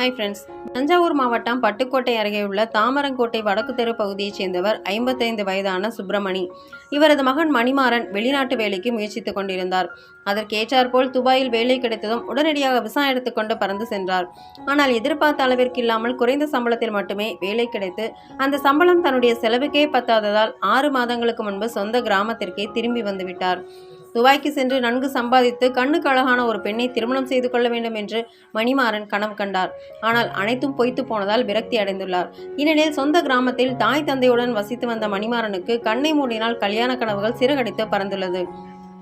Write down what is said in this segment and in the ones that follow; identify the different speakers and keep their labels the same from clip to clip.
Speaker 1: Hi friends Thanjavur மாவட்டம் பட்டுக்கோட்டை அருகே உள்ள தாமரங்கோட்டை வடக்கு தெரு பகுதியைச் சேர்ந்தவர் ஐம்பத்தைந்து வயதான சுப்பிரமணி. இவரது மகன் மணிமாறன் வெளிநாட்டு வேலைக்கு முயற்சித்துக் கொண்டிருந்தார். அதற்கேற்றாற்போல் துபாயில் வேலை கிடைத்ததும் உடனடியாக விசா எடுத்துக்கொண்டு பறந்து சென்றார். ஆனால் எதிர்பார்த்த அளவிற்கு இல்லாமல் குறைந்த சம்பளத்தில் மட்டுமே வேலை கிடைத்து அந்த சம்பளம் தன்னுடைய செலவுக்கே பத்தாததால் ஆறு மாதங்களுக்கு முன்பு சொந்த கிராமத்திற்கே திரும்பி வந்துவிட்டார் துபாய்க்கு சென்று நன்கு சம்பாதித்து கண்ணுக்கு அழகான ஒரு பெண்ணை திருமணம் செய்து கொள்ள வேண்டும் என்று மணிமாறன் கனவு கண்டார். ஆனால் அனைத்தும் பொய்த்து போனதால் விரக்தி அடைந்துள்ளார். இந்நிலையில் சொந்த கிராமத்தில் தாய் தந்தையுடன் வசித்து வந்த மணிமாறனுக்கு கண்ணை மூடினால் கல்யாண கனவுகள் சிறகடித்து பறந்துள்ளது.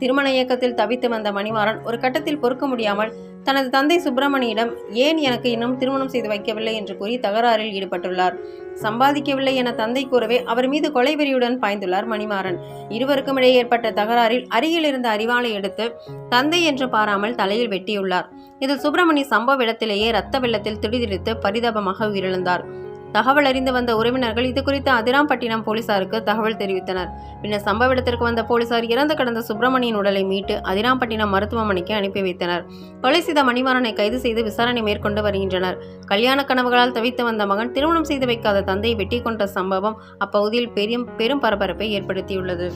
Speaker 1: திருமண இயக்கத்தில் தவித்து வந்த மணிமாறன் ஒரு கட்டத்தில் பொறுக்க முடியாமல் தனது தந்தை சுப்பிரமணியிடம் ஏன் எனக்கு இன்னும் திருமணம் செய்து வைக்கவில்லை என்று கூறி தகராறில் ஈடுபட்டுள்ளார் சம்பாதிக்கவில்லை என தந்தை கூறவே அவர் மீது கொலைவெறியுடன் பாய்ந்துள்ளார் மணிமாறன் இருவருக்கும் இடையே ஏற்பட்ட தகராறில் அருகில் இருந்த அறிவாளை எடுத்து தந்தை என்று பாராமல் தலையில் வெட்டியுள்ளார் இதில் சுப்பிரமணி சம்பவ இடத்திலேயே ரத்த வெள்ளத்தில் திடீரெடுத்து பரிதாபமாக உயிரிழந்தார் தகவல் அறிந்து வந்த உறவினர்கள் இது குறித்து அதிராம்பட்டினம் போலீசாருக்கு தகவல் தெரிவித்தனர். பின்னர் சம்பவ இடத்திற்கு வந்த போலீசார் இறந்து கிடந்த சுப்பிரமணியின் உடலை மீட்டு அதிராம்பட்டினம் மருத்துவமனைக்கு அனுப்பி வைத்தனர். கொலை செய்த மணிமாறனை கைது செய்து விசாரணை மேற்கொண்டு வருகின்றனர். கல்யாண கனவுகளால் தவித்து வந்த மகன் திருமணம் செய்து வைக்காத தந்தையை வெட்டி கொண்ட சம்பவம் அப்பகுதியில் பெரும் பெரும் பரபரப்பை ஏற்படுத்தியுள்ளது.